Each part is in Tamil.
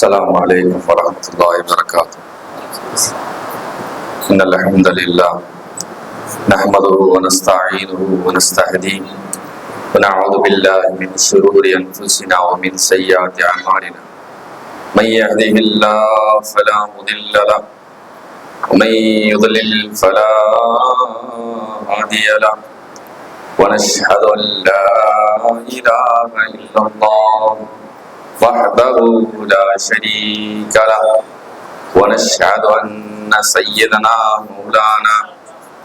السلام عليكم ورحمة الله وبركاته. إن الحمد لله نحمده ونستعينه ونستهديه ونعوذ بالله من شرور أنفسنا ومن سيئات أعمالنا. من يهده الله فلا مضل له ومن يضلل فلا هادي له. ونشهد أن لا إله إلا الله وحده لا شريك له ونشهد أن سيدنا مولانا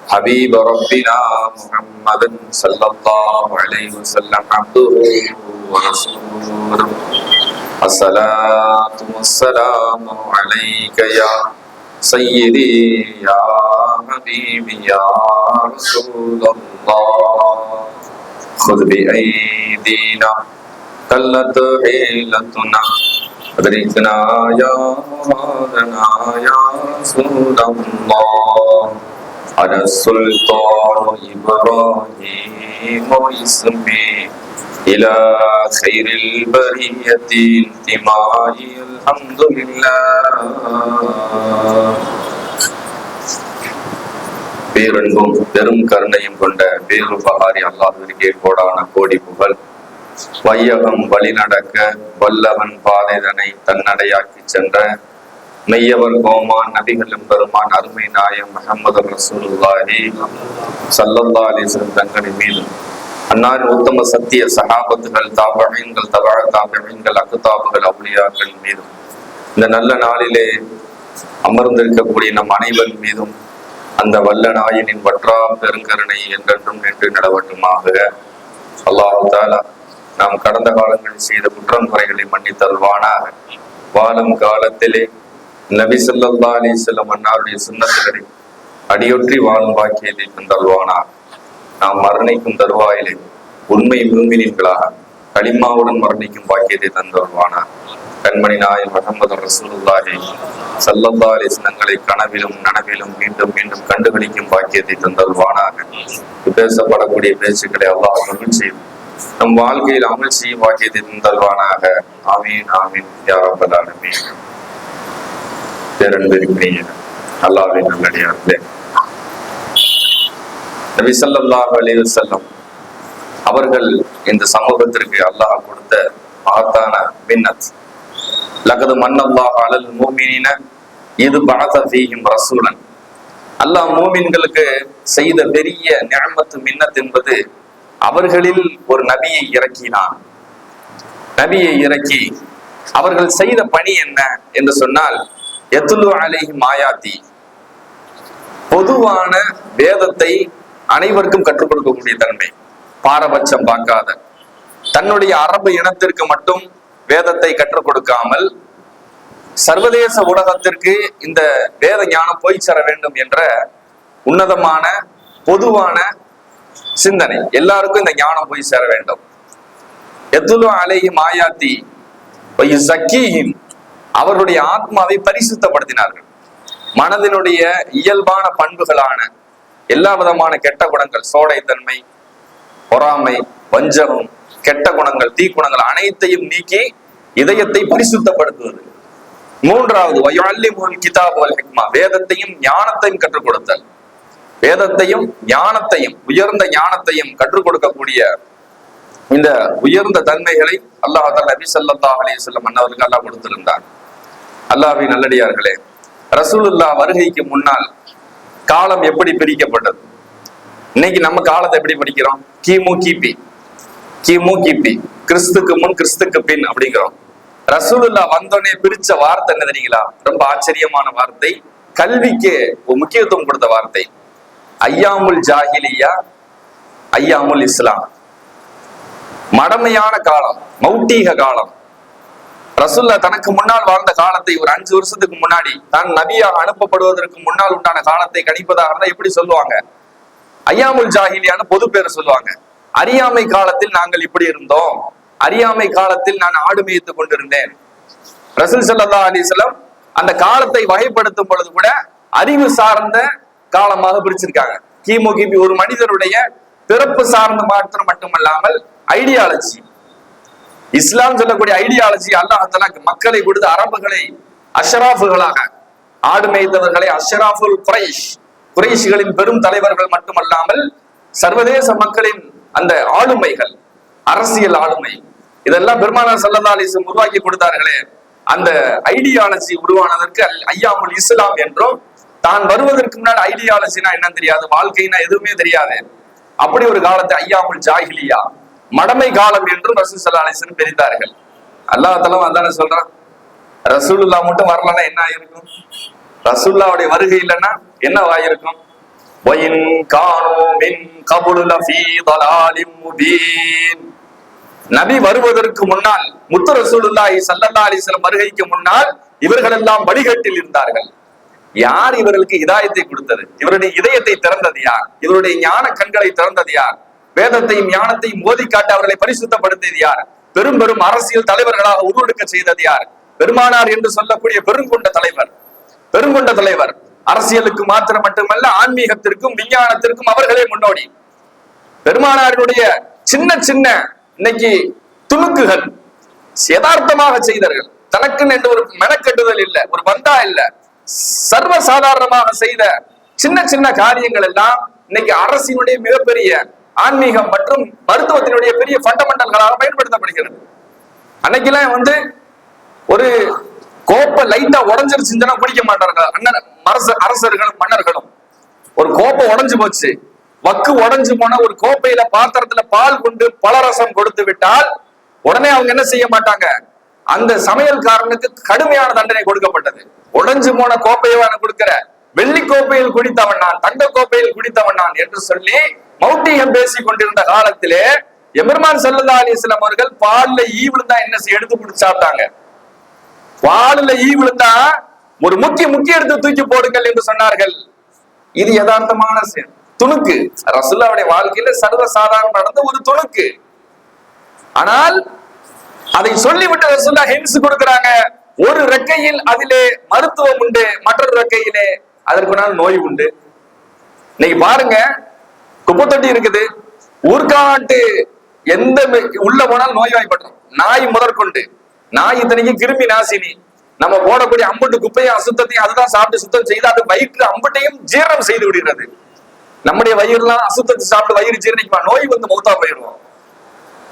حبيب ربنا محمد صلى الله عليه وسلم عبده ورسوله. الصلاة والسلام عليك يا سيدي يا حبيبي يا رسول الله. خذ بأيدينا قلت حيلتنا أدركنا يا مولانا يا رسول الله أنا السلطان إبراهيم اسمي إلى خير البرية انتمائي الحمد لله பேரன்பும் பெரும் கருணையும் கொண்ட பேருபகாரி அல்லாஹிற்கே கோடான கோடி புகழ் வையகம் வழிநடக்க வல்லவன் பாதைதனை தன்னடையாக்கி சென்ற மெய்யவர் கோமான் நபிகளும் பெருமான் அருமை நாயம் முகமது ரசூலுல்லாஹி சல்லல்லா அலிஸ்லம் தங்களின் மீது. அன்னாரின் உத்தம சத்திய சகாபத்துகள் தாபகங்கள் தவழ தாபகங்கள் அக்குதாபுகள் அவுளியாக்கள் மீதும் இந்த நல்ல நாளிலே அமர்ந்திருக்கக்கூடிய நம் அனைவர் மீதும் அந்த வல்ல நாயனின் வற்றா பெருங்கருணை என்றென்றும் நின்று நடவட்டுமாக. அல்லாஹு தாலா நாம் கடந்த காலங்களில் செய்த குற்றம் குறைகளை மன்னித்தருள்வானாக வாழும் காலத்திலே நபி சொல்லா அலி செல்லம் அன்னாருடைய சுண்ணத்துகளை அடியொற்றி வாழும் பாக்கியத்தை தந்தல்வானாக. நாம் மரணிக்கும் தருவாயிலே உண்மை மூமினின்களாக களிமாவுடன் மரணிக்கும் பாக்கியத்தை தந்தருள்வானாக கண்மணி நாயன் முகமது ரசூலுல்லாஹி சல்லல்லா அலிஸ்லங்களை கனவிலும் நனவிலும் மீண்டும் மீண்டும் கண்டுகளிக்கும் பாக்கியத்தை தந்தல்வானாக. பேசப்படக்கூடிய பேச்சுக்களை அல்லாஹ் செய்வோம் நம் வாழ்க்கையில் அமல் செய்யும் வாக்கியத்தின் தந்தல்வானாக. ஆமீன் ஆமீன். யா பேரன்பிற்குரிய நல்லடியார்களே. நபி சல்லாஹ் அலி வஸல்லம் அவர்கள் இந்த சமூகத்திற்கு அல்லாஹ் கொடுத்த மகத்தான மின்னத். லகது மன்னல்லாஹ் அலல் மூமினின இது பணத செய்யும் ரசூலன். அல்லாஹ் மூமின்களுக்கு செய்த பெரிய நிஅமத்து மின்னத் என்பது அவர்களில் ஒரு நபியை இறக்கினான். நபியை இறக்கி அவர்கள் செய்த பணி என்ன என்று சொன்னால் எத்துலு அலைஹி மாயாத்தி பொதுவான வேதத்தை அனைவருக்கும் கற்றுக் கொடுக்கக்கூடிய தன்மை பாரபட்சம் பார்க்காத. தன்னுடைய அரபு இனத்திற்கு மட்டும் வேதத்தை கற்றுக் கொடுக்காமல் சர்வதேச ஊடகத்திற்கு இந்த வேத ஞானம் போய் சேர வேண்டும் என்ற உன்னதமான பொதுவான சிந்தனை. எல்லாருக்கும் இந்த ஞானம் போய் சேர வேண்டும். எத்துலு அலைஹி மாயாத்தி சக்கியும் அவர்களுடைய ஆத்மாவை பரிசுத்தப்படுத்தினார்கள். மனதினுடைய இயல்பான பண்புகளான எல்லா விதமான கெட்ட குணங்கள் சோடைத்தன்மை பொறாமை வஞ்சகம் கெட்ட குணங்கள் தீக்குணங்கள் அனைத்தையும் நீக்கி இதயத்தை பரிசுத்தப்படுத்துவது. மூன்றாவது வயல்லிமுல் கிதாப் வல் ஹிக்மா வேதத்தையும் ஞானத்தையும் கற்றுக் கொடுத்தல். வேதத்தையும் ஞானத்தையும் உயர்ந்த ஞானத்தையும் கற்றுக் கொடுக்கக்கூடிய இந்த உயர்ந்த தன்மைகளை அல்லாஹ் நபி சல்லா அலி சொல்லம் அன்னவருக்கு அல்லாஹ் கொடுத்திருந்தார். அல்லாஹ்வின் நல்லடியார்களே ரசூலுல்லா வருகைக்கு முன்னால் காலம் எப்படி பிரிக்கப்பட்டது? இன்னைக்கு நம்ம காலத்தை எப்படி படிக்கிறோம் கிமு கிபி கிமு கிபி கிறிஸ்துக்கு முன் கிறிஸ்துக்கு பின் அப்படிங்கிறோம். ரசூலுல்லா வந்தோடனே பிரிச்ச வார்த்தை என்ன தெரியுங்களா? ரொம்ப ஆச்சரியமான வார்த்தை. கல்விக்கு முக்கியத்துவம் கொடுத்த வார்த்தை. ஐயாமுல் ஜாஹிலியா ஐயாமுல் இஸ்லாம். மடமையான காலம் மௌட்டீக காலம். ரசுல்லா தனக்கு முன்னால் வாழ்ந்த காலத்தை ஒரு அஞ்சு வருஷத்துக்கு முன்னாடி தான் நபியாக அனுப்பப்படுவதற்கு முன்னால் உண்டான காலத்தை கணிப்பதாக இருந்தால் எப்படி சொல்லுவாங்க? ஐயாமுல் ஜாஹிலியான பொது பேர் சொல்லுவாங்க. அறியாமை காலத்தில் நாங்கள் இப்படி இருந்தோம். அறியாமை காலத்தில் நான் ஆடு மேய்த்து கொண்டிருந்தேன். ரசூல் சல்லா அலிஸ்லாம் அந்த காலத்தை வகைப்படுத்தும் பொழுது கூட அறிவு சார்ந்த காலமாக பிரிச்சிருக்காங்க. கிமு கிபி ஒரு மனிதருடைய பிறப்பு சார்ந்த மாற்றம் மட்டுமல்லாமல் ஐடியாலஜி இஸ்லாம் சொல்லக்கூடிய ஐடியாலஜி அல்லாஹ் மக்களை கொடுத்து அரபுகளை அஷராஃபுகளாக. ஆடு மேய்த்தவர்களை அஷராஃபுல் குறைஷ் குறைஷிகளின் பெரும் தலைவர்கள் மட்டுமல்லாமல் சர்வதேச மக்களின் அந்த ஆளுமைகள் அரசியல் ஆளுமை. இதெல்லாம் பெருமானார் சல்லல்லா அலிஸ்லம் உருவாக்கி கொடுத்தார்களே. அந்த ஐடியாலஜி உருவானதற்கு ஐயாமுல் இஸ்லாம் என்றும் தான் வருவதற்கு முன்னாடி ஐடியாலஜினா என்னன்னு தெரியாது வாழ்க்கைனா எதுவுமே தெரியாது. அப்படி ஒரு காலத்தை ஐயாமுல் ஜாகிலியா மடமை காலம் என்றும் ரசூல் சல்லா அலிசன் பிரித்தார்கள். அல்லா தலம் அதான சொல்றான் ரசூலுல்லா மட்டும் வரலன்னா என்ன ஆயிருக்கும்? ரசூல்லாவுடைய வருகை இல்லைன்னா என்ன ஆயிருக்கும்? நபி வருவதற்கு முன்னால் முத்து ரசூலுல்லாஹி சல்லா அலிஸ்லம் வருகைக்கு முன்னால் இவர்கள் எல்லாம் வழிகட்டில் இருந்தார்கள். யார் இவர்களுக்கு இதாயத்தை கொடுத்தது? இவருடைய இதயத்தை திறந்தது யார்? இவருடைய ஞான கண்களை திறந்தது யார்? வேதத்தையும் ஞானத்தையும் மோதி காட்ட அவர்களை பரிசுத்தப்படுத்தியது யார்? பெரும் பெரும் அரசியல் தலைவர்களாக உருவெடுக்க செய்தது யார்? பெருமானார் என்று சொல்லக்கூடிய பெருங்கொண்ட தலைவர். பெருங்கொண்ட தலைவர். அரசியலுக்கு மாத்திரம் மட்டுமல்ல ஆன்மீகத்திற்கும் விஞ்ஞானத்திற்கும் அவர்களே முன்னோடி. பெருமானாரினுடைய சின்ன சின்ன இன்னைக்கு துணுக்குகள் யதார்த்தமாக செய்தார்கள். தனக்குன்னு என்று ஒரு மெனக்கட்டுதல் இல்ல ஒரு பந்தா இல்ல. சர்வசாதாரணமாக செய்த சின்ன சின்ன காரியங்கள் எல்லாம் இன்னைக்கு அரசினுடைய மிகப்பெரிய ஆன்மீகம் மற்றும் மருத்துவத்தினுடைய பெரிய ஃபண்டமெண்டல்களாக பயன்படுத்தப்படுகிறது. அன்னைக்கெல்லாம் வந்து ஒரு கோப்பை லைட்டா உடஞ்சிருச்சுன்னா குடிக்க மாட்டாங்க அண்ணன் அரசர்களும் மன்னர்களும். ஒரு கோப்பை உடைஞ்சு போச்சு. வக்கு உடஞ்சு போன ஒரு கோப்பையில பாத்திரத்துல பால் கொண்டு பலரசம் கொடுத்து விட்டால் உடனே அவங்க என்ன செய்ய மாட்டாங்க? அந்த சமையல்காரனுக்கு கடுமையான தண்டனை கொடுக்கப்பட்டது. உடைஞ்சு போன கோப்பையை அவன் கொடுக்கிற. வெள்ளி கோப்பையில் குடித்தவன் நான் தங்க கோப்பையில் குடித்தவன் நான் என்று சொல்லி மௌட்டியம் பேசிக் கொண்டிருந்த காலத்திலே எமிர்மான் சல்லல்லா அலிஸ்லாம் அவர்கள் பால்ல ஈ விழுந்தா என்ன எடுத்து குடிச்சு சாப்பிட்டாங்க. பாலுல ஈ விழுந்தா ஒரு முக்கிய முக்கிய எடுத்து தூக்கி போடுங்கள் என்று சொன்னார்கள். இது யதார்த்தமான துணுக்கு. ரசுல்லாவுடைய வாழ்க்கையில சர்வ சாதாரணம் நடந்த ஒரு துணுக்கு. ஆனால் அதை சொல்லிவிட்டு ரசூல்லா ஹின்ஸ் கொடுக்கிறாங்க. ஒரு ரெக்கையில் அதிலே மருத்துவம் உண்டு மற்றொரு ரெக்கையிலே அதற்கு நோய் உண்டு. இன்னைக்கு பாருங்க குப்பத்தொட்டி இருக்குது. ஊர்காட்டு எந்த உள்ள போனாலும் நோய்வாய்ப்பட்டோம் நாய் முதற்கொண்டு. நாய் இத்தனைக்கும் கிருமி நாசினி. நம்ம போடக்கூடிய அம்புட்டு குப்பையும் அசுத்தத்தையும் அதுதான் சாப்பிட்டு சுத்தம் செய்து அது வயிற்று அம்புட்டையும் ஜீரணம் செய்து விடுகிறது. நம்முடைய வயிறுலாம் அசுத்தத்தை சாப்பிட்டு வயிறு ஜீரணிக்குமா? நோய் வந்து மௌத்தா போயிடுவோம்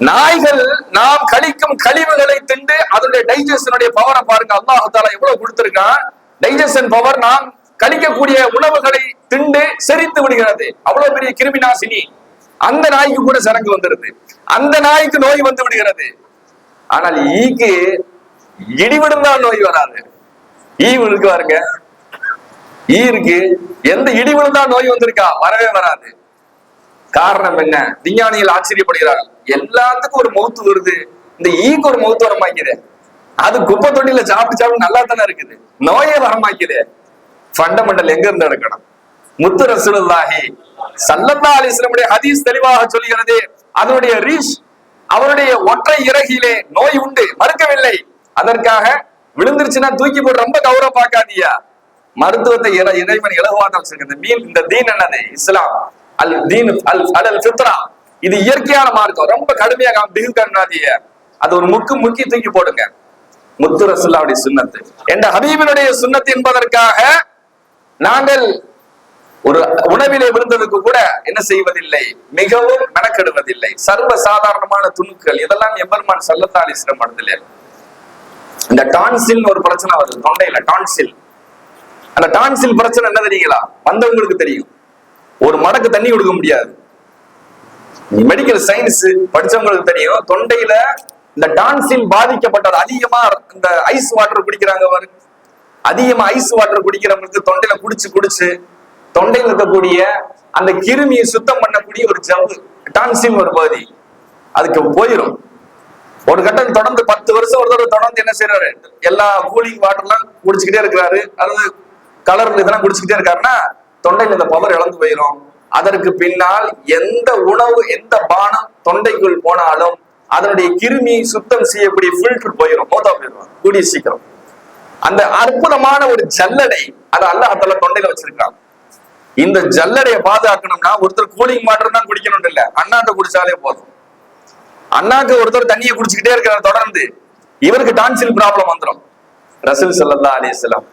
நாய்கள் நாம் கழிக்கும் கழிவுகளை திண்டு அதனுடைய டைஜஷனுடைய பவரை பாருங்க. அல்லாஹால எவ்வளவு கொடுத்திருக்கான்? டைஜஷன் பவர் நாம் கழிக்கக்கூடிய உணவுகளை திண்டு செறித்து விடுகிறது. அவ்வளவு பெரிய கிருமி நாசினி அந்த நாய்க்கு கூட சரங்கு வந்துருது. அந்த நாய்க்கு நோய் வந்து விடுகிறது. ஆனால் ஈக்கு இடி விழுந்தால் நோய் வராது. ஈ இருக்கு பாருங்க. ஈ இருக்கு. எந்த இடி விழுந்தா நோய் வந்திருக்கா? வரவே வராது. காரணம் என்ன? விஞ்ஞானிகள் ஆச்சரியப்படுகிறார்கள். எல்லாத்துக்கும் ஒரு மௌத்து வருது. இந்த ஈக்கு ஒரு மௌத்து வரமாக்குது அது குப்பை தொட்டியில சாப்பிட்டு சாப்பிட்டு நல்லா தானே இருக்குது. நோயே வரமாக்குது ஃபண்டமெண்டல் எங்க இருந்து எடுக்கணும்? முத்து ரசூலுல்லாஹி சல்லல்லா அலிஸ்லமுடைய ஹதீஸ் தெளிவாக சொல்கிறது அதனுடைய ரீஷ் அவருடைய ஒற்றை இறகிலே நோய் உண்டு. மறுக்கவில்லை. அதற்காக விழுந்துருச்சுன்னா தூக்கி போட்டு ரொம்ப கௌரவம் பார்க்காதியா மருத்துவத்தை இறைவன் இலகுவாக வச்சிருக்கு இந்த மீன் இந்த தீன் என்னது? இஸ்லாம். அல் தீன் அல் அல் சித்ரா இது இயற்கையான மார்க்கம். ரொம்ப கடுமையாக பிகு கண்ணாதிய அது ஒரு முக்கு முக்கி தூக்கி போடுங்க. முத்து ரசுல்லாவுடைய சுண்ணத்து. என்ற ஹபீபினுடைய சுண்ணத்து என்பதற்காக நாங்கள் ஒரு உணவிலே விழுந்ததுக்கு கூட என்ன செய்வதில்லை? மிகவும் மெனக்கெடுவதில்லை. சர்வ சாதாரணமான துணுக்கள் இதெல்லாம் எம்பெருமான் சல்லத்தா அலிஸ்லம் படத்துல இந்த டான்சில் ஒரு பிரச்சனை வருது. தொண்டையில டான்சில். அந்த டான்சில் பிரச்சனை என்ன தெரியுங்களா? வந்தவங்களுக்கு தெரியும். ஒரு மடக்கு தண்ணி கொடுக்க முடியாது. மெடிக்கல் சயின்ஸ் படிச்சவங்களுக்கு தெரியும் தொண்டையில இந்த டான்சில் பாதிக்கப்பட்டவர் அதிகமா இந்த ஐஸ் வாட்டர் குடிக்கிறாங்க அவர் அதிகமா ஐஸ் வாட்டர் குடிக்கிறவங்களுக்கு தொண்டையில குடிச்சு குடிச்சு தொண்டையில் இருக்கக்கூடிய அந்த கிருமியை சுத்தம் பண்ணக்கூடிய ஒரு ஜவ்வு டான்சில் ஒரு பகுதி. அதுக்கு போயிடும் ஒரு கட்டம் தொடர்ந்து பத்து வருஷம் ஒரு தடவை தொடர்ந்து என்ன செய்யறாரு எல்லா கூலிங் வாட்டர்லாம் குடிச்சுக்கிட்டே இருக்கிறாரு. அதாவது கலர் இதெல்லாம் குடிச்சுக்கிட்டே இருக்காருன்னா தொண்டையில் இந்த பவர் இழந்து போயிடும் அதற்கு பின்னால் எந்த உணவு எந்த பானம் தொண்டைக்குள் போனாலும் அதனுடைய கிருமி சுத்தம் செய்யக்கூடிய ஃபில்டர் போயிடும் மோதா போயிடும் கூடிய சீக்கிரம். அந்த அற்புதமான ஒரு ஜல்லடை அதை அல்லாஹ் தொண்டையில வச்சிருக்காங்க இந்த ஜல்லடையை பாதுகாக்கணும்னா ஒருத்தர் கூலிங் வாட்டர் தான் குடிக்கணும் இல்ல. அண்ணாட்ட குடிச்சாலே போதும். அண்ணாக்கு ஒருத்தர் தண்ணியை குடிச்சுக்கிட்டே இருக்கிறார் தொடர்ந்து. இவருக்கு டான்சில் ப்ராப்ளம் வந்துடும் ரசூல் ஸல்லல்லாஹு அலைஹி வஸல்லம்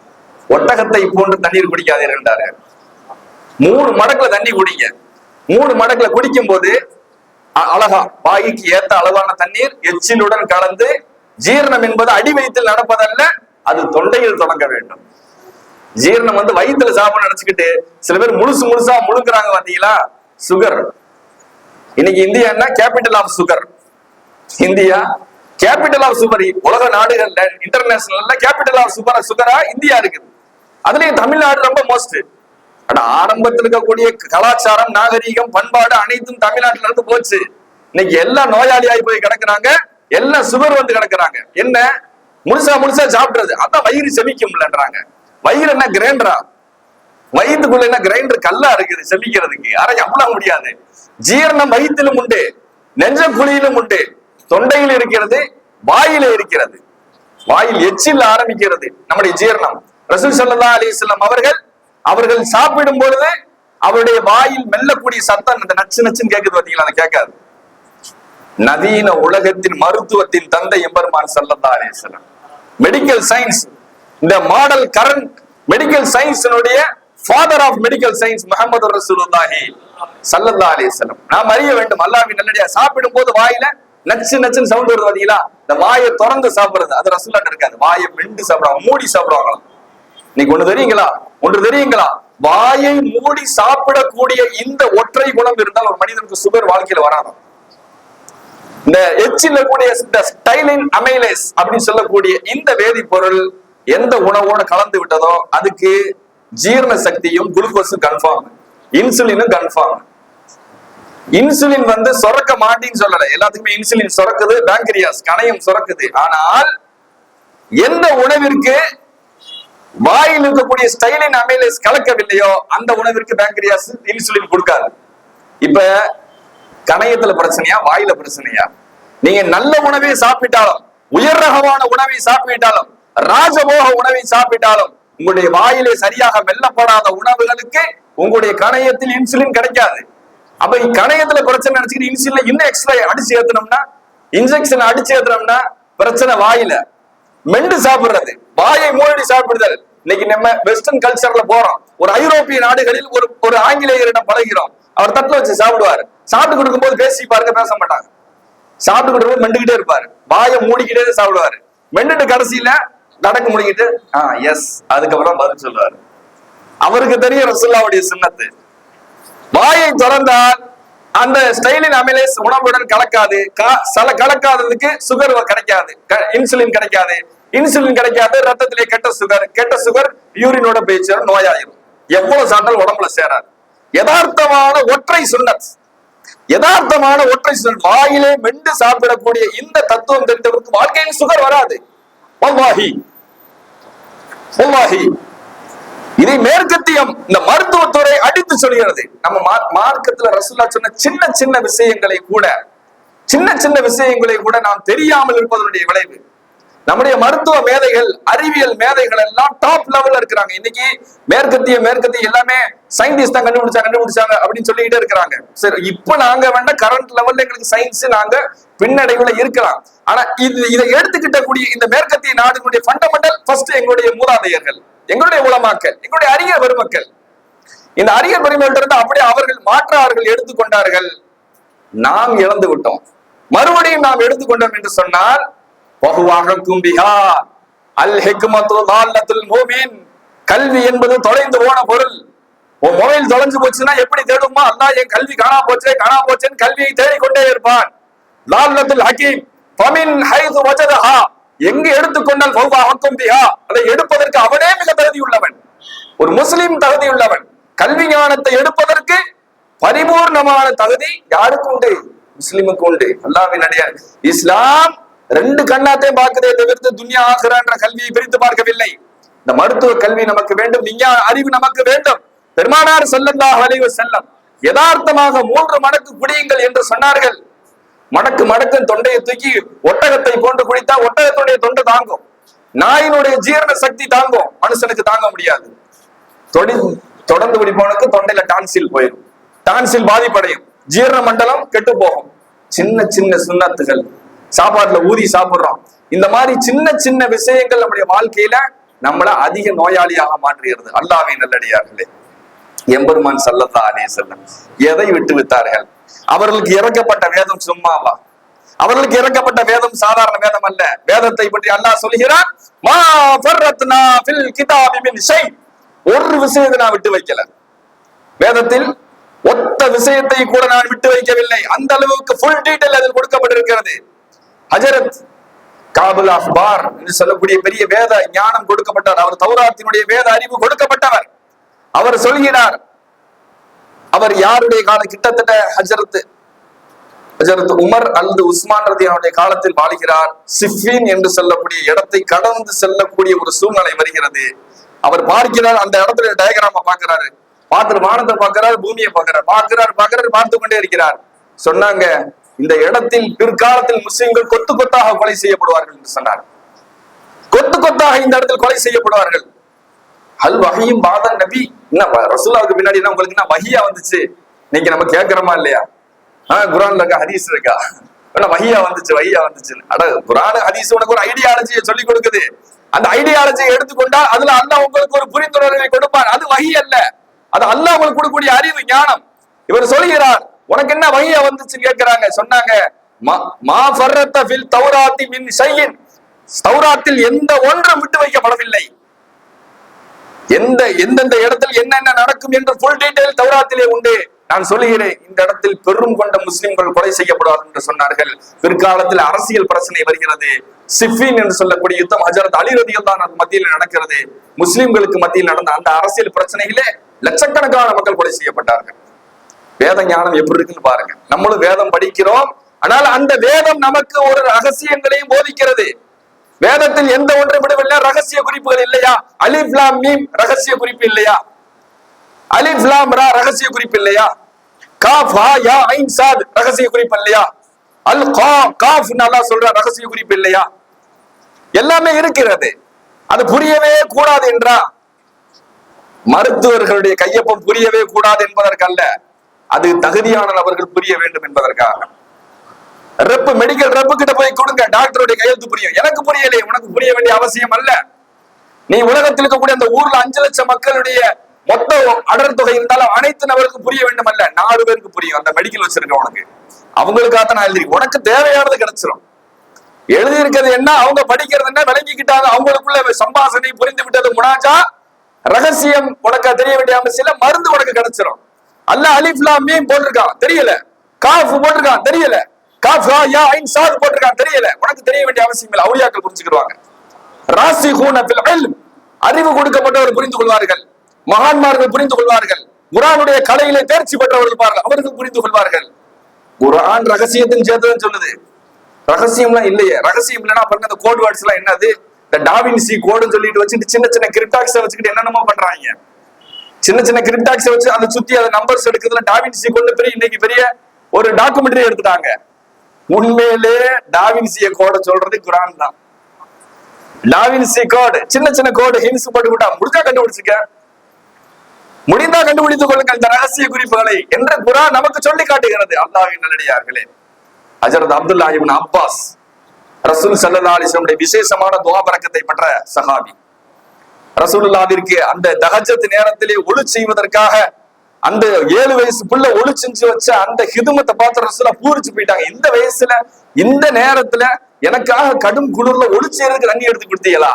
ஒட்டகத்தை போன்று தண்ணீர் குடிக்காதீர்கள் மூணு மடக்குல தண்ணி குடிங்க. மூணு மடக்குல குடிக்கும் போது அ- அழகா வாய்க்கு ஏத்த அளவான தண்ணீர் எச்சிலுடன் கலந்து ஜீரணம் என்பது அடி வயிற்றில் நடப்பதல்ல அது தொண்டையில் தொடங்க வேண்டும். ஜீரணம் வந்து வயிற்றுல சாப்பிட நினைச்சுக்கிட்டு சில பேர் முழுசு முழுசா முழுங்குறாங்க பாத்தீங்களா? சுகர் இன்னைக்கு இந்தியான்னா capital of sugar India capital of sugar உலக நாடுகள்ல இன்டர்நேஷனல்ல கேபிட்டல் ஆஃப் சுகர் சுகரா இந்தியா இருக்குது. அதுலயும் தமிழ்நாடு ரொம்ப மோஸ்ட் ஆனா ஆரம்பத்தில் இருக்கக்கூடிய கலாச்சாரம் நாகரீகம் பண்பாடு அனைத்தும் தமிழ்நாட்டுல இருந்து போச்சு. இன்னைக்கு எல்லாம் நோயாளியாகி போய் கிடக்குறாங்க எல்லாம் சுகர் வந்து கிடக்குறாங்க. என்ன? முழுசா முழுசா சாப்பிடுறது. அதான் வயிறு செமிக்கும்லன்றாங்க. வயிறு என்ன கிரைண்டரா? வயிற்றுக்குள்ள என்ன கிரைண்டர் கல்லா இருக்குது செமிக்கிறதுக்கு? யாரும் எவ்வளவு முடியாது. ஜீரணம் வயிற்றிலும் உண்டு நெஞ்ச குழியிலும் உண்டு தொண்டையில் இருக்கிறது வாயில இருக்கிறது. வாயில் எச்சில் ஆரம்பிக்கிறது நம்முடைய ஜீரணம். ரசூல் சல்லா அலைஹி அவர்கள் அவர்கள் சாப்பிடும் பொழுது அவருடைய வாயில் மெல்லக்கூடிய சத்தம் இந்த நச்சு நச்சுன்னு கேக்குது பார்த்தீங்களா அதை கேட்காது நவீன உலகத்தின் மருத்துவத்தின் தந்தை எம்பெருமான் ஸல்லல்லாஹு அலைஹி மெடிக்கல் சயின்ஸ் இந்த model current medical சயின்ஸினுடைய father of medical science Muhammad ரசூலுல்லாஹி ஸல்லல்லாஹு அலைஹி வஸல்லம். நாம் அறிய வேண்டும் அல்லாஹ்வின் நல்லடியா சாப்பிடும் போது வாயில நச்சு நச்சுன்னு சவுண்ட் வருது பாத்தீங்களா? இந்த வாயை திறந்து சாப்பிடுறது அது ரசூலாட்ட இருக்காது. வாயை மெண்டு சாப்பிடுவாங்க மூடி சாப்பிடுவாங்களாம். இன்னைக்கு ஒண்ணு தெரியுங்களா? ஒன்று தெரியுங்களா? வாயை மூடி சாப்பிடக்கூடிய இந்த ஒற்றை குணம் இருந்தால் ஒரு மனிதனுக்கு சுகர் வாழ்க்கையில வராது. இந்த எச்சில் கூடிய இந்த ஸ்டைலின் அமைலேஸ் அப்படின்னு சொல்லக்கூடிய இந்த வேதிப்பொருள் எந்த உணவோட கலந்து விட்டதோ அதுக்கு ஜீரண சக்தியும் குளுக்கோஸும் கன்ஃபார்ம் இன்சுலினும் கன்ஃபார்ம் இன்சுலின் வந்து சுரக்க மாட்டின்னு சொல்லல. எல்லாத்துக்குமே இன்சுலின் சுரக்குது பேங்கரியாஸ் கணையம் சுரக்குது. ஆனால் எந்த உணவிற்கு வாயில் இருக்கக்கூடிய ஸ்டைலின் அமைலேஸ் கலக்கவில்லையோ அந்த உணவிற்கு பேங்கரியாஸ் இன்சுலின் கொடுக்காது. இப்ப கணையத்துல பிரச்சனையா வாயில பிரச்சனையா? நீங்க நல்ல உணவை சாப்பிட்டாலும் உயர் ரகமான உணவை சாப்பிட்டாலும் ராஜபோக உணவை சாப்பிட்டாலும் உங்களுடைய வாயிலே சரியாக மெல்லப்படாத உணவுகளுக்கு உங்களுடைய கணையத்தில் இன்சுலின் கிடைக்காது. அப்ப கணையத்துல பிரச்சனை நினைச்சுக்கிட்டு இன்சுலின் இன்னும் எக்ஸ்ட்ரா அடிச்சு ஏத்தனம்னா இன்ஜெக்ஷன் அடிச்சு ஏத்தனம்னா பிரச்சனை வாயில. மெண்டு சாப்பிடுறது. வாயை மூடி சாப்பிடுதல். இன்னைக்கு நம்ம வெஸ்டர்ன் கல்ச்சர்ல போறோம். ஒரு ஐரோப்பிய நாடுகளில் ஒரு ஒரு ஆங்கிலேயரிடம் பழகிறோம் அவர் தட்டுல வச்சு சாப்பிடுவாரு. சாப்பிட்டு கொடுக்கும்போது பேசி பாருங்க பேச மாட்டாங்க சாப்பிட்டு கொடுக்கும்போது மெண்டுகிட்டே இருப்பாரு. வாயை மூடிக்கிட்டே சாப்பிடுவாரு. மெண்டுட்டு கடைசியில நடக்க முடிக்கிட்டு ஆஹ் எஸ் அதுக்கப்புறம் பதில் சொல்லுவாரு அவருக்கு தெரியும் ரசுல்லாவுடைய சின்னத்து. வாயை திறந்தால் அந்த ஸ்டைலின் அமிலேஸ் உணவுடன் கலக்காது. சல கலக்காததுக்கு சுகர் கிடைக்காது. க- இன்சுலின் கிடைக்காது. இன்சுலின் கிடைக்காது ரத்தத்திலே கெட்ட சுகர் கெட்ட சுகர் யூரினோட போய் நோயாயிரும். எவ்வளவு சாப்பிட்டாலும் உடம்புல சேராது. யதார்த்தமான ஒற்றை சுண்ணத் யதார்த்தமான ஒற்றை சுண்ணத் வாயிலே மெண்டு சாப்பிடக்கூடிய இந்த தத்துவம் தெரிந்தவருக்கு வாழ்க்கையில் சுகர் வராது. வல்லாஹி வல்லாஹி. இதை மேற்கத்தியம் இந்த மருத்துவத்துறை அடித்து சொல்கிறது. நம்ம மா- மார்க்கத்துல ரசுல்லா சொன்ன சின்ன சின்ன விஷயங்களை கூட சின்ன சின்ன விஷயங்களை கூட நாம் தெரியாமல் இருப்பதனுடைய விளைவு. நம்முடைய மருத்துவ மேதைகள் அறிவியல் மேதைகள் எல்லாம் டாப் லெவல்ல இருக்கிறாங்க. இன்னைக்கு மேற்கத்திய மேற்கத்திய எல்லாமே சயின்டிஸ்ட் தான் கண்டுபிடிச்சா கண்டுபிடிச்சாங்க அப்படின்னு சொல்லிக்கிட்டே இருக்கிறாங்க. சரி இப்ப நாங்க வேண்டாம் கரண்ட் லெவல்ல எங்களுக்கு சயின்ஸ் நாங்க பின்னடைவுல இருக்கலாம். ஆனா இது இதை எடுத்துக்கிட்ட கூடிய இந்த மேற்கத்திய நாடுகளுடைய ஃபண்டமெண்டல் ஃபர்ஸ்ட் எங்களுடைய மூதாதையர்கள் எங்களுடைய உலமாக்கள் எங்களுடைய அரிய பெருமக்கள். இந்த அரிய பெருமக்கள் அப்படியே அவர்கள் மாற்றார்கள் எடுத்துக்கொண்டார்கள். நாம் இழந்து விட்டோம். மறுபடியும் நாம் எடுத்துக்கொண்டோம் என்று சொன்னால் வகுவாகக்கும் பிஹா அல் ஹெக்மத்து லால்லத்துல் மூமின். கல்வி என்பது தொலைந்து போன பொருள். உன் மொபைல் தொலைஞ்சு போச்சுன்னா எப்படி தேடுமா அல்லா என் கல்வி காணா போச்சே காணா போச்சேன்னு கல்வியை தேடிக்கொண்டே இருப்பான். லால்லத்துல் ஹக்கீம் ஃபமின் ஹைது வஜதஹா. எங்கு எடுத்துக்கொண்டால் வகுவாகக்கும் பிஹா அதை எடுப்பதற்கு அவனே மிக தகுதி உள்ளவன். ஒரு முஸ்லிம் தகுதி உள்ளவன். கல்வி ஞானத்தை எடுப்பதற்கு பரிபூர்ணமான தகுதி யாருக்கு உண்டு? முஸ்லிமுக்கு உண்டு. அல்லாவின் அடியார் இஸ்லாம் ரெண்டு கண்ணாத்தையும் பார்க்கதே தவிர்த்து துன்யா ஆகிறான்ற கல்வியை பிரித்து பார்க்கவில்லை. இந்த மருத்துவ கல்வி நமக்கு வேண்டும் விஞ்ஞான அறிவு நமக்கு வேண்டும். பெருமானார் செல்லந்தாக அலைஹி செல்லம் யதார்த்தமாக மூன்று மடக்கு குடியுங்கள் என்று சொன்னார்கள். மடக்கு மடக்கு தொண்டையை தூக்கி ஒட்டகத்தை போன்று குடித்தா ஒட்டகத்துடைய தொண்டை தாங்கும். நாயினுடைய ஜீரண சக்தி தாங்கும். மனுஷனுக்கு தாங்க முடியாது. தொடி தொடர்ந்து குடிப்பவனுக்கு தொண்டையில டான்சில் போயிடும். டான்சில் பாதிப்படையும். ஜீரண மண்டலம் கெட்டு போகும். சின்ன சின்ன சுண்ணத்துகள். சாப்பாட்டுல ஊதி சாப்பிடுறோம். இந்த மாதிரி சின்ன சின்ன விஷயங்கள் நம்முடைய வாழ்க்கையில நம்மள அதிக நோயாளியாக மாற்றுகிறது அல்லாவே நல்லடியார்களே எம்பெருமான் சல்லத்தா அலே செல்லம் எதை விட்டு விட்டார்கள்? அவர்களுக்கு இறக்கப்பட்ட வேதம் சும்மாவா? அவர்களுக்கு இறக்கப்பட்ட வேதம் சாதாரண வேதம் அல்ல. வேதத்தை பற்றி அல்லாஹ் சொல்கிறான் மா ஃபில் கிதாபி மின் ஒரு விஷயத்தை நான் விட்டு வைக்கல. வேதத்தில் ஒத்த விஷயத்தை கூட நான் விட்டு வைக்கவில்லை. அந்த அளவுக்கு ஃபுல் டீடைல் அதில் கொடுக்கப்பட்டிருக்கிறது. ஹஜரத் காபுல் அஹ்பார் என்று சொல்லக்கூடிய பெரிய வேத ஞானம் கொடுக்கப்பட்டார். அவர் தௌராத்தினுடைய வேத அறிவு கொடுக்கப்பட்டவர். அவர் சொல்கிறார் அவர் யாருடைய கால கிட்டத்தட்ட ஹஜரத் ஹஜரத் உமர் அல்லது உஸ்மான் ரதியானுடைய காலத்தில் வாழ்கிறார். சிஃபின் என்று சொல்லக்கூடிய இடத்தை கடந்து செல்லக்கூடிய ஒரு சூழ்நிலை வருகிறது. அவர் பார்க்கிறார் அந்த இடத்துல டயக்ராம பாக்குறாரு பார்த்துட்டு வானத்தை பாக்குறாரு பூமியை பாக்குறாரு பார்க்கிறார் பாக்குறாரு பார்த்து கொண்டே இருக்கிறார். சொன்னாங்க இந்த இடத்தில் பிற்காலத்தில் முஸ்லிம்கள் கொத்து கொத்தாக கொலை செய்யப்படுவார்கள் என்று சொன்னார் கொத்து கொத்தாக இந்த இடத்தில் கொலை செய்யப்படுவார்கள். அல் வகையும் பாதன் நபி. என்ன ரசூலாவுக்கு பின்னாடி என்ன உங்களுக்கு என்ன வஹியா வந்துச்சு? நீங்க நம்ம கேட்கிறோமா இல்லையா? ஆஹ் குரான்ல இருக்கா ஹதீஸ் இருக்கா? ஆனா வஹியா வந்துச்சு வஹியா வந்துச்சு. அட குரான் ஹதீஸ் உனக்கு ஒரு ஐடியாலஜியை சொல்லி கொடுக்குது. அந்த ஐடியாலஜியை எடுத்துக்கொண்டா அதுல அண்ணா உங்களுக்கு ஒரு புரிந்துணர்வை கொடுப்பார். அது வகி அல்ல. அது அல்லாஹ் உங்களுக்கு கொடுக்கக்கூடிய அறிவு ஞானம். இவர் சொல்கிறார் உனக்கு என்ன வகையா வந்துச்சுன்னு கேட்கிறாங்க சொன்னாங்க மா- ஃபர்ரத்த ஃபில் தௌராத்தி மின் ஷையின். தௌராத்தில் எந்த ஒன்றும் விட்டு வைக்கப்படவில்லை. எந்த எந்தெந்த இடத்தில் என்னென்ன நடக்கும் என்று ஃபுல் டீடைல் தௌராத்திலே உண்டு. நான் சொல்லுகிறேன் இந்த இடத்தில் பெரும் கொண்ட முஸ்லிம்கள் கொலை செய்யப்படாது என்று சொன்னார்கள். பிற்காலத்தில் அரசியல் பிரச்சனை வருகிறது. சிஃபின் என்று சொல்லக்கூடிய யுத்தம் ஹஜரத் அலி ரதியல்லான் மத்தியில் நடக்கிறது. முஸ்லிம்களுக்கு மத்தியில் நடந்த அந்த அரசியல் பிரச்சனைகளே லட்சக்கணக்கான மக்கள் கொலை செய்யப்பட்டார்கள். வேத ஞானம் எப்படி இருக்குன்னு பாருங்க. நம்மளும் வேதம் படிக்கிறோம். ஆனால் அந்த வேதம் நமக்கு ஒரு ரகசியங்களையும் போதிக்கிறது. வேதத்தில் எந்த ஒன்றும் விடவில்லை. ரகசிய குறிப்புகள் இல்லையா? அலிப்லாம் மீம் ரகசிய குறிப்பு இல்லையா? அலிப்லாம் ரா ரகசிய குறிப்பு இல்லையா? காஃப் ஹா யா ஐன் சாத் ரகசிய குறிப்பு இல்லையா? அல் கா காஃப் நல்லா சொல்ற ரகசிய குறிப்பு இல்லையா? எல்லாமே இருக்கிறது. அது புரியவே கூடாது என்றா மருத்துவர்களுடைய கையொப்பம் புரியவே கூடாது என்பதற்கல்ல. அது தகுதியான நபர்கள் புரிய வேண்டும் என்பதற்காக. ரெப் மெடிக்கல் ரெப்பு கிட்ட போய் கொடுங்க. டாக்டருடைய கையெழுத்து புரியும். எனக்கு புரியலையே உனக்கு புரிய வேண்டிய அவசியம் அல்ல. நீ உலகத்தில் இருக்கக்கூடிய அந்த ஊர்ல அஞ்சு லட்சம் மக்களுடைய மொத்த அடர் தொகை இருந்தாலும் அனைத்து நபருக்கும் புரிய வேண்டும் அல்ல. நாலு பேருக்கு புரியும். அந்த மெடிக்கல் வச்சிருக்க உனக்கு. அவங்களுக்காக தான் நான் எழுதி உனக்கு தேவையானது கிடைச்சிரும். எழுதி இருக்கிறது என்ன? அவங்க படிக்கிறது என்ன? விளங்கிக்கிட்டாங்க. அவங்களுக்குள்ள சம்பாசனை புரிந்து விட்டது முனாஜா. ரகசியம் உனக்கு தெரிய வேண்டிய அவசியம் மருந்து உனக்கு கிடைச்சிடும் அல்ல அலிஃப் லாம் மீம் போட்டிருக்கான். தெரியல. காஃப் போட்டிருக்கான். தெரியல. காஃப் ஹா யா ஐன் சாத் போட்டிருக்கான். தெரியல. உனக்கு தெரிய வேண்டிய அவசியம் இல்லை. அவுலியாக்கள் புரிஞ்சுக்கிடுவாங்க. ராசிஹூன ஃபில் இல்ம். அறிவு கொடுக்கப்பட்டவர் புரிந்து கொள்வார்கள் மகான்மார்கள் புரிந்து கொள்வார்கள் குரானுடைய கலையிலே தேர்ச்சி பெற்றவர்கள் பாருங்கள் அவர்கள் புரிந்து கொள்வார்கள் குரான் ரகசியத்தின் சேர்த்துதான் சொல்லுது. ரகசியம்லாம் இல்லையே. ரகசியம் இல்லைன்னா பாருங்க அந்த கோட் வேர்ட்ஸ் எல்லாம் என்னது? இந்த டாவின்சி கோடுன்னு சொல்லிட்டு வச்சுட்டு சின்ன சின்ன கிரிப்டாக்ஸை வச்சுக்கிட்டு என்னென்னமோ பண்றாங்க. சின்ன சின்ன கிரிப்டாக்ஸ் வச்சு அதை சுத்தி அதை நம்பர்ஸ் எடுக்கிறதுல டாவின்சி கொண்டு பெரிய இன்னைக்கு பெரிய ஒரு டாக்குமெண்ட்ரி எடுத்துட்டாங்க. உண்மையிலே டாவின்சிய கோட சொல்றது குரான் தான். டாவின்சி கோடு சின்ன சின்ன கோடு ஹின்ஸ் போட்டு விட்டா முடிஞ்சா கண்டுபிடிச்சுக்க முடிந்தா கண்டுபிடித்துக் கொள்ளுங்கள் இந்த ரகசிய குறிப்புகளை என்று குரான் நமக்கு சொல்லி காட்டுகிறது. அல்லாவின் நல்லடியார்களே. அஜரத் அப்துல்லா இப்னு அப்பாஸ் ரசூல் சல்லா அலைஹி விசேஷமான துவாபரக்கத்தை பெற்ற சஹாபி. ரசூலுல்லாவிற்கு அந்த தகஜத்து நேரத்திலே ஒளி செய்வதற்காக அந்த ஏழு வயசு புள்ள ஒளி செஞ்சு வச்ச அந்த ஹிதுமத்தை பார்த்து ரசூலா பூரிச்சு போயிட்டாங்க. இந்த வயசுல இந்த நேரத்துல எனக்காக கடும் குளிர்ல ஒளி செய்யறதுக்கு தண்ணி எடுத்து கொடுத்தீங்களா?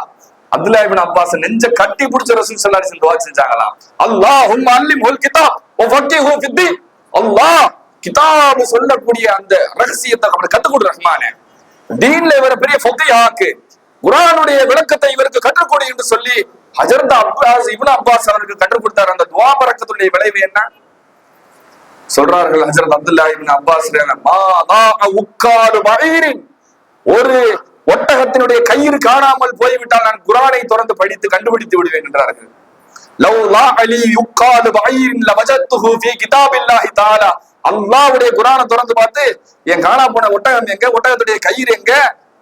அப்துல்லா இபின் அப்பாஸ் நெஞ்ச கட்டி பிடிச்ச ரசூல் ஸல்லல்லாஹு அலைஹி வஸல்லம் செஞ்சாங்களாம் செஞ்சாங்களாம். அல்லிம் அல்லிம்ஹுல் கிதாப் ஓ ஃபக்கி ஹோ ஃபித்தி அல்லாஹ் கிதாப் சொல்லக்கூடிய அந்த ரகசியத்தை அவருக்கு கத்துக் கொடு ரஹ்மானே. தீன்ல இவரை பெரிய ஃபக்கீஹ் குரானுடைய விளக்கத்தை இவருக்கு கற்றுக்கொடு என்று சொல்லி ஹஜரத் அப்பாஸ் இப்னு அப்பாஸ் அவருக்கு கற்றுக் கொடுத்தார். அந்த துவா பறக்கத்துடைய விளைவு என்ன? சொல்றார்கள் ஹஜரத் அப்துல்லா இப்னு அப்பாஸ் ஒரு ஒட்டகத்தினுடைய கயிறு காணாமல் போய்விட்டால் நான் குரானை திறந்து படித்து கண்டுபிடித்து விடுவேன் என்றார்கள். லவ் லா கிதாபில்லாஹி குரானை திறந்து பார்த்து என் காணா போன ஒட்டகம் எங்க? ஒட்டகத்துடைய கயிறு எங்க?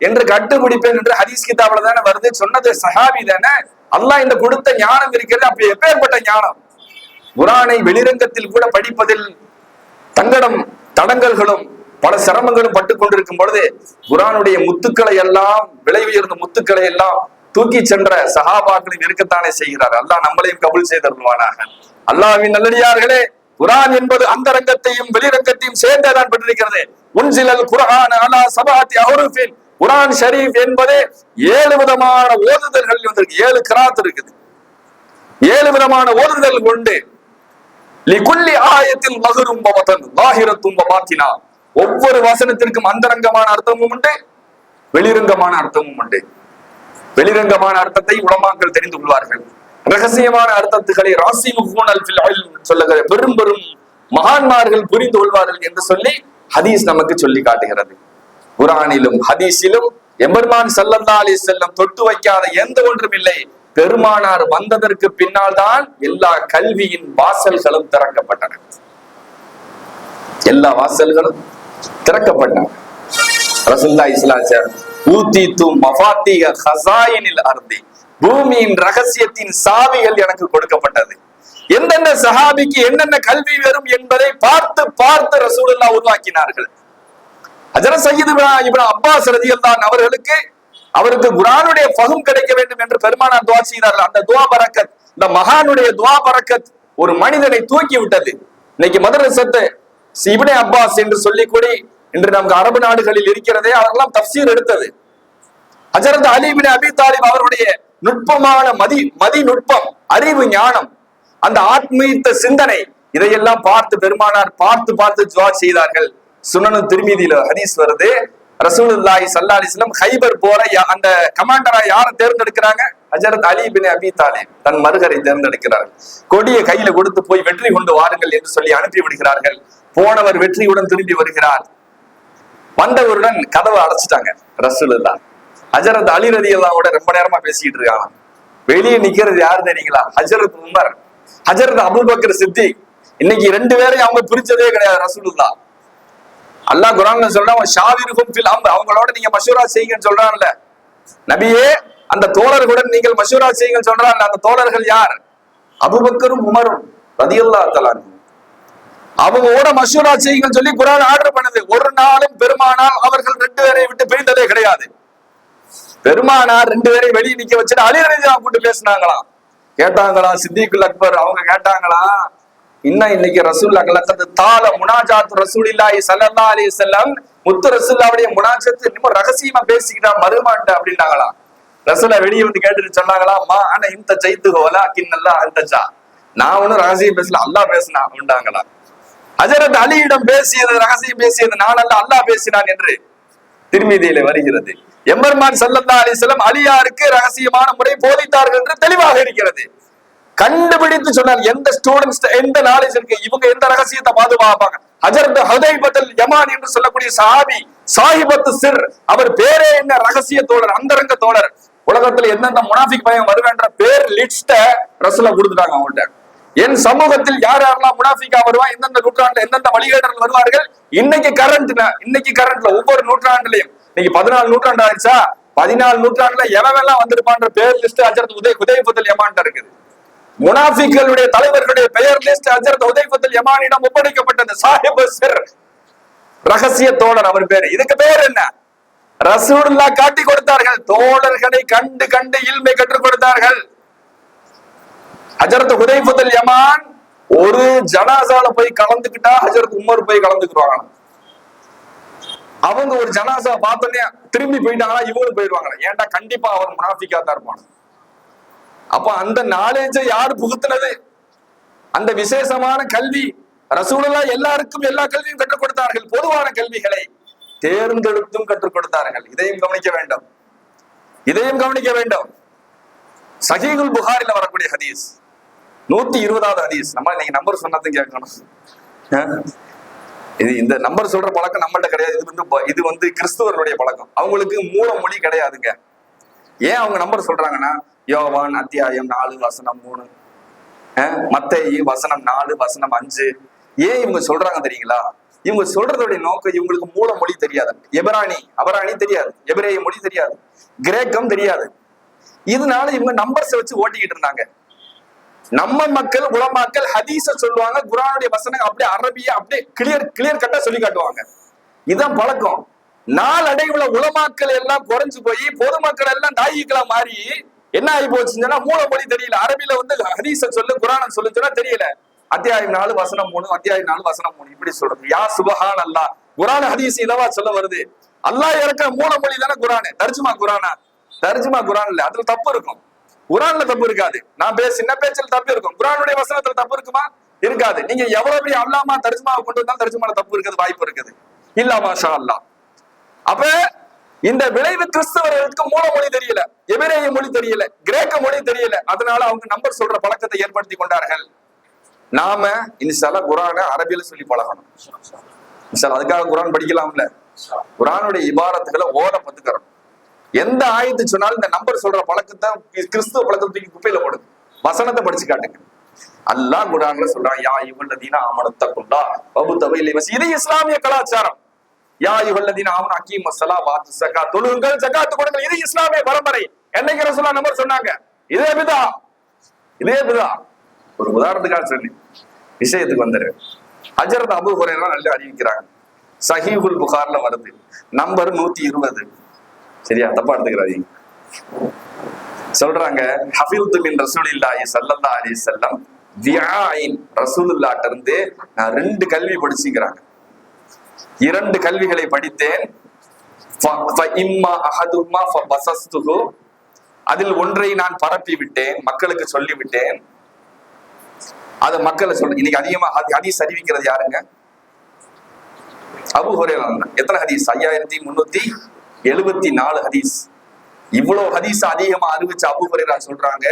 என்று கண்டுபிடிப்பேன் என்று ஹதீஸ் கிதாபில் தானே வருது. சொன்னது சஹாபி தானே. அல்லாஹ் இந்த கொடுத்த ஞானம் இருக்கிறது. அப்ப எப்பேற்பட்ட ஞானம்? குரானை வெளிரங்கத்தில் கூட படிப்பதில் தங்கடம் தடங்கல்களும் பல சிரமங்களும் பட்டு கொண்டிருக்கும் பொழுது குரானுடைய முத்துக்களை எல்லாம் விலை உயர்ந்த முத்துக்களை எல்லாம் தூக்கி சென்ற சகாபாக்களின் இருக்கத்தானே செய்கிறார். அல்லாஹ் நம்மளையும் கபுல் செய்தருவானாக அல்லாஹ்வின் நல்லடியார்களே குரான் என்பது அந்தரங்கத்தையும் வெளிரங்கத்தையும் சேர்ந்ததான் பெற்றிருக்கிறது. உன்சிலல் குரான் அலா சபாத்தி அஹ்ருஃபின். குரான் ஷரீப் என்பதே ஏழு விதமான ஓதுதல்கள் வந்திருக்கு ஏழு கிராத் இருக்குது. ஏழு விதமான ஓதுதல் உண்டு. லிகுல்லி ஆயத்தில் மகுரும் பவதன் லாஹிரத்தும் பாத்தினா. ஒவ்வொரு வசனத்திற்கும் அந்தரங்கமான அர்த்தமும் உண்டு வெளிரங்கமான அர்த்தமும் உண்டு. வெளிரங்கமான அர்த்தத்தை உலமாக்கள் தெரிந்து கொள்வார்கள். ரகசியமான அர்த்தத்துகளை ராசி முகூனல் சொல்லுகிற பெரும் பெரும் மகான்மார்கள் புரிந்து கொள்வார்கள் என்று சொல்லி ஹதீஸ் நமக்கு சொல்லி காட்டுகிறது. குரானிலும் ஹதீஸிலும் எம்பெருமான் சல்லல்லா அலி செல்லம் தொட்டு வைக்காத எந்த ஒன்றும் இல்லை. பெருமானார் வந்ததற்கு பின்னால் தான் எல்லா கல்வியின் வாசல்களும் திறக்கப்பட்டன. எல்லா வாசல்களும் திறக்கப்பட்டன. ரசுல்லா இஸ்லாச்சர் ஊத்தி தூம் மஃபாத்திக ஹசாயினில் அருந்தி பூமியின் ரகசியத்தின் சாவிகள் எனக்கு கொடுக்கப்பட்டது. எந்தெந்த சஹாபிக்கு என்னென்ன கல்வி வரும் என்பதை பார்த்து பார்த்து ரசூலுல்லா உருவாக்கினார்கள். அஜர சையது இப்ராஹிம் அப்பாஸ் ரதியல்லான் அவர்களுக்கு அவருக்கு குரானுடைய பகும் கிடைக்க வேண்டும் என்று பெருமானார் துவா செய்தார்கள். அந்த துவா பரக்கத் இந்த மகானுடைய துவா பரக்கத் ஒரு மனிதனை தூக்கி விட்டது. இன்னைக்கு மதரசத்து இப்னே அப்பாஸ் என்று சொல்லி கூடி இன்று நமக்கு அரபு நாடுகளில் இருக்கிறதே அவரெல்லாம் தப்சீர் எடுத்தது. அஜரத் அலிபின் அபி தாலிப் அவருடைய நுட்பமான மதி மதி நுட்பம் அறிவு ஞானம் அந்த ஆத்மீத்த சிந்தனை இதையெல்லாம் பார்த்து பெருமானார் பார்த்து பார்த்து துவா செய்தார்கள். சுனனு திருமீதியில ஹதீஸ் வருது. ரசூலுல்லாஹி சல்லா அலிஸ்லம் ஹைபர் போற யா- அந்த கமாண்டரா யாரை தேர்ந்தெடுக்கிறாங்க? ஹஜரத் அலி பின் அபி தாலிப். தன் மருகரை தேர்ந்தெடுக்கிறார் கொடிய கையில கொடுத்து போய் வெற்றி கொண்டு வாருங்கள் என்று சொல்லி அனுப்பி விடுகிறார்கள். போனவர் வெற்றியுடன் திரும்பி வருகிறார். வந்தவருடன் கதவை அடைச்சிட்டாங்க ரசூலுல்லா ஹஜரத் அலி ரதி அல்லாவோட ரொம்ப நேரமா பேசிக்கிட்டு இருக்காங்க. வெளியே நிக்கிறது யாரு தெரியுங்களா? ஹஜரத் உமர். ஹஜரத் அபுபக்கர் சித்தி இன்னைக்கு ரெண்டு பேரையும் அவங்க பிரிச்சதே கிடையாது ரசூலுல்லா அல்லாஹ் குரான்ல சொல்றான் ஷாவிருக்கும் ஃபில் அம்பு அவங்களோட நீங்க மஷூரா செய்யுங்கன்னு சொல்றான்ல. நபியே அந்த தோழர்களுடன் நீங்கள் மஷூரா செய்யுங்கன்னு சொல்றான்ல. அந்த தோழர்கள் யார்? அபுபக்கரும் உமரும் ரதியல்லாஹு தலான் அவங்களோட மஷூரா செய்யுங்கன்னு சொல்லி குரான் ஆர்டர் பண்ணது. ஒரு நாளும் பெருமானால் அவர்கள் ரெண்டு பேரை விட்டு பிரிந்ததே கிடையாது. பெருமானார் ரெண்டு பேரையும் வெளியே நிக்க வச்சுட்டு அலிரதிதான் கூட்டு பேசினாங்களாம். கேட்டாங்களாம் சித்திகுல் அக்பர். அவங்க கேட்டாங்களாம் இன்னும் இன்னைக்கு ரசூல் அகலக்கத்து தால முனாஜாத் ரசூலில்லாஹி ஸல்லல்லாஹு அலி செல்லம் முத்து ரசூல்லாவுடைய முனாஜத்து இன்னும் ரகசியமா பேசிக்கிட்டா மருமாண்ட அப்படின்னாங்களா? ரசூலா வெளியே வந்து கேட்டுட்டு சொன்னாங்களா மா ஆனா இந்த ஜெயித்து ஹோலா கிண்ணல்லா அந்தச்சா நான் ஒன்னும் ரகசியம் பேசல அல்லாஹ் பேசினா அப்படின்ட்டாங்களாம் அஜரத் அலியிடம் பேசியது ரகசியம் பேசியது நான் அல்ல அல்லாஹ் பேசினான் என்று திருமீதியில வருகிறது. எம்பெருமான் சல்லல்லா அலிஸ்லம் அலியாருக்கு ரகசியமான முறை போதித்தார்கள் என்று தெளிவாக இருக்கிறது. கண்டுபிடித்து சொன்னார். எந்த ஸ்டூடெண்ட்ஸ் எந்த நாலேஜ் இருக்கு? இவங்க எந்த ரகசியத்தை பாதுகாப்பாங்க? ஹஜரத் ஹதைபத்தல் யமான் என்று சொல்லக்கூடிய சாபி சாஹிபத்து சிர் அவர் பேரே என்ன ரகசிய தோழர் அந்தரங்க தோழர்? உலகத்துல எந்தெந்த முனாஃபிக் பயம் வருவேன்ற பேர் லிஸ்ட ரசுல கொடுத்துட்டாங்க அவங்கள்ட்ட. என் சமூகத்தில் யார் யாரெல்லாம் முனாஃபிகா வருவா எந்தெந்த நூற்றாண்டுல எந்தெந்த வழிகேடர்கள் வருவார்கள்? இன்னைக்கு கரண்ட்ல இன்னைக்கு கரண்ட்ல ஒவ்வொரு நூற்றாண்டுலயும் இன்னைக்கு பதினாலு நூற்றாண்டு ஆயிடுச்சா? பதினாலு நூற்றாண்டுல எவெல்லாம் வந்திருப்பான்ற பேர் லிஸ்ட் அஜரத் உதய உதயபுத்தல் யமான்ட்ட இருக்குது. முனாஃபிக்களுடைய தலைவர்களுடைய பெயர் லிஸ்ட் அஜரத் உதயபுத்தல் யமானிடம் ஒப்படைக்கப்பட்டது. சாஹிப் சிர். ரகசிய தோழர் அவர் பேரு. இதுக்கு பேர் என்ன? ரசூல்லா காட்டி கொடுத்தார்கள். தோழர்களை கண்டு கண்டு இல்மை கற்றுக் கொடுத்தார்கள். ஹஜரத் ஹுதைஃபத்துல் யமான் ஒரு ஜனாசால போய் கலந்துக்கிட்டா ஹஜரத் உமர் போய் கலந்துக்குவாங்க அவங்க ஒரு ஜனாசா பார்த்தோன்னே திரும்பி போயிட்டாங்கன்னா இவங்களும் போயிடுவாங்க ஏன்டா கண்டிப்பா அவன் முனாஃபிக்கா தான் இருப்பான் அப்ப அந்த நாலேஜை யார் புகுத்துனது? அந்த விசேஷமான கல்வி ரசூலுல்லா எல்லாருக்கும் எல்லா கல்வியும் கற்றுக் கொடுத்தார்கள். பொதுவான கல்விகளை தேர்ந்தெடுத்தும் கற்றுக் கொடுத்தார்கள். இதையும் கவனிக்க வேண்டும். இதையும் கவனிக்க வேண்டும். சஹீகுல் புகாரில வரக்கூடிய ஹதீஸ் நூத்தி இருபதாவது ஹதீஸ். நம்ம நீங்க நம்பர் சொன்னதும் கேட்கணும். இது இந்த நம்பர் சொல்ற பழக்கம் நம்மள்ட்ட கிடையாது. இது வந்து இது வந்து கிறிஸ்துவர்களுடைய பழக்கம். அவங்களுக்கு மூல மொழி கிடையாதுங்க. ஏன் அவங்க நம்பர் சொல்றாங்கன்னா யோவான் அத்தியாயம் நாலு வசனம் மூணு. அஹ்? வசனம் நாலு வசனம் அஞ்சு. ஏன் இவங்க சொல்றாங்க தெரியுங்களா? இவங்க சொல்றதுடைய நோக்கம் இவங்களுக்கு மூல மொழி தெரியாது. எபராணி அபராணி தெரியாது. எபிரேய மொழி தெரியாது. கிரேக்கம் தெரியாது. இதனால இவங்க நம்பர்ஸ் வச்சு ஓட்டிக்கிட்டு இருந்தாங்க. நம்ம மக்கள் உலமாக்கள் ஹதீஸ சொல்லுவாங்க குரானுடைய வசனங்கள் அப்படியே அரபிய அப்படியே கிளியர் கிளியர் கட்டா சொல்லி காட்டுவாங்க. இதான் பழக்கம். நாளடைவுல உலமாக்கள் எல்லாம் குறைஞ்சு போய் பொதுமக்கள் எல்லாம் தாயிகளா மாறி என்ன ஆகி போச்சுன்னா மூல மொழி தெரியல. அரபில வந்து ஹதீச சொல்லு குரான சொல்லு சொன்னா தெரியல. அத்தியாயம் நாலு வசனம் மூணு அத்தியாயம் நாலு வசனம் மூணு. இப்படி சொல்றது. யா சுபஹான் அல்லா குரான் ஹதீஸ் இதவா சொல்ல வருது. அல்லாஹ் இறக்க மூல மொழி தானே குரானு. தர்ஜுமா குரானா? தர்ஜுமா குரான் இல்ல. அதுல தப்பு இருக்கும். குரான்ல தப்பு இருக்காது. நான் பேச சின்ன பேச்சில் தப்பு இருக்கும். குரானுடைய வசனத்துல தப்பு இருக்குமா? இருக்காது. நீங்க எவ்வளவு பெரிய அல்லாமா தர்ஜுமாவை கொண்டு வந்தாலும் தர்ஜுமால தப்பு இருக்கிறது வாய்ப்பு இருக்குது. இல்ல மாஷா அல்லாஹ் அப்ப இந்த விளைவு கிறிஸ்தவர்களுக்கு மூல மொழி தெரியல எபிரேய மொழி தெரியல கிரேக்க மொழி தெரியல. அதனால அவங்க நம்பர் சொல்ற பழக்கத்தை ஏற்படுத்தி கொண்டார்கள். நாம இன்சால குரானை அரபியில சொல்லி பழகணும். அதுக்காக குரான் படிக்கலாம்ல. குரானுடைய இபாரத்துகளை ஓர பத்துக்கிறோம் எந்த ஆயத்து சொன்னாலும் இந்த நம்பர் சொல்ற பழக்கத்தை கிறிஸ்துவ பழக்கத்தை தூக்கி குப்பையில போடுது வசனத்தை படிச்சு காட்டுங்க. அல்லாஹ் குரான்ல சொல்றான் யா இவன் தீனா வபு தவையிலை வசி இது இஸ்லாமிய கலாச்சாரம். யா யுகல்லதீன் ஆமன் அக்கீம் வசலா வாத்து சகா தொழுங்கள் ஜகாத்து கொடுங்கள். இது இஸ்லாமிய பரம்பரை. என்னைக்கு ரசூலா நம்பர் சொன்னாங்க? இதே பிதா. இதே பிதா. ஒரு உதாரணத்துக்காக சொல்லி விஷயத்துக்கு வந்துரு அஜரத் அபு ஹுரைரா நல்லா அறிவிக்கிறாங்க. சஹீஹுல் புகார்ல வருது. நம்பர் நூத்தி இருபது. சரியா? தப்பா எடுத்துக்கிறாதீங்க. சொல்றாங்க ஹஃபில்து மின் ரசூலில்லாஹி ஸல்லல்லாஹு அலைஹி வஸல்லம் வியாயின் ரசூலுல்லாஹ்ட்ட இருந்து நான் ரெண்டு கல்வி படிச்சுக்கிறாங்க. இரண்டு கல்விகளை படித்தேன். அதில் ஒன்றை நான் பரப்பி விட்டேன் மக்களுக்கு சொல்லி விட்டேன் அது மக்களை சொல்ற இன்னைக்கு அதிகமா ஹதீஸ் அறிவிக்கிறது யாருங்க? அபு ஹுரேரா எத்தனை ஹதீஸ்? ஐயாயிரத்தி முன்னூத்தி எழுபத்தி நாலு ஹதீஸ். இவ்வளவு ஹதீஸ் அதிகமா அறிவிச்ச அபு ஹுரேரா சொல்றாங்க.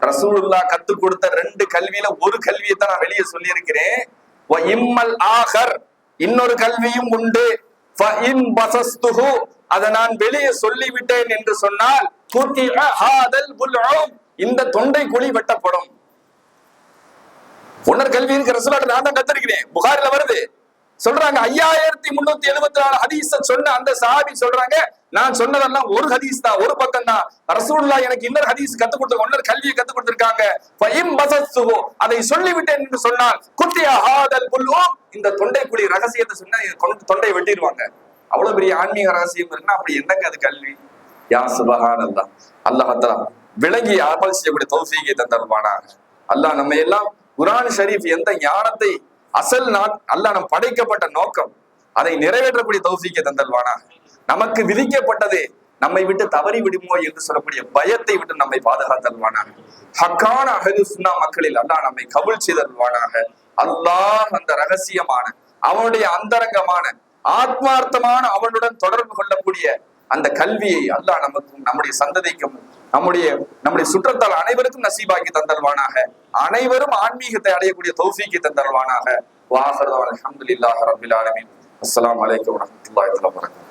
ரசூலுல்லா கத்து கொடுத்த ரெண்டு கல்வியில ஒரு கல்வியை தான் நான் வெளியே சொல்லியிருக்கிறேன். இம்மல் ஆகர் இன்னொரு கல்வியும் உண்டு. அதை நான் வெளியே சொல்லிவிட்டேன் என்று சொன்னால் இந்த தொண்டை குழி வெட்டப்படும். உன்னர் கல்வி இருக்கிற நான் தான் கத்திருக்கிறேன். புகாரில வருது. சொல்றாங்க ஐயாயிரத்தி முன்னூத்தி எழுபத்தி நாலு ஹதீஸ சொன்ன அந்த சாபி சொல்றாங்க நான் சொன்னதெல்லாம் ஒரு ஹதீஸ் தான் ஒரு பக்கம் தான். ரசூல்லா எனக்கு இன்னொரு ஹதீஸ் கத்து கொடுத்து இன்னொரு கல்வியை கத்து கொடுத்திருக்காங்க. அதை சொல்லிவிட்டேன் என்று சொன்னால் குத்திய ஹாதல் புல்வோம் இந்த தொண்டைக்குழி ரகசியத்தை சொன்னா தொண்டை வெட்டிடுவாங்க. அவ்வளவு பெரிய ஆன்மீக ரகசியம் இருக்குன்னா அப்படி என்னங்க அது கல்வி? யா சுபகானந்தா அல்லாஹ் அல்லாஹ் விளங்கி அமல் செய்யக்கூடிய தௌசிகை தந்தருவானாக அல்லாஹ் நம்ம எல்லாம் குரான் ஷரீஃப் எந்த ஞானத்தை அசல் நான் அல்லாஹ் நம் படைக்கப்பட்ட நோக்கம் அதை நிறைவேற்றக்கூடிய தௌஃபீகை தந்தல்வானா நமக்கு விதிக்கப்பட்டது நம்மை விட்டு தவறி விடுமோ என்று சொல்லக்கூடிய பயத்தை விட்டு நம்மை பாதுகாத்தல்வானாக ஹக்கான அஹது சுன்னா மக்களில் அல்லாஹ் நம்மை கபுல் செய்தல்வானாக அல்லாஹ் அந்த ரகசியமான அவனுடைய அந்தரங்கமான ஆத்மார்த்தமான அவனுடன் தொடர்பு கொள்ளக்கூடிய அந்த கல்வியை அல்லாஹ் நமக்கும் நம்முடைய சந்ததிக்கும் நம்முடைய நம்முடைய சுற்றத்தால் அனைவருக்கும் நசீபாக்கி தந்தல்வானாக அனைவரும் ஆன்மீகத்தை அடையக்கூடிய தௌஃபீக்கை தந்தல்வானாக வாஹர் அலமதுல்லாஹ் ரப்பில் ஆலமீன். அஸ்லாம் வலைக்கம் வரஹ்மத்துல்லாஹி வரகம்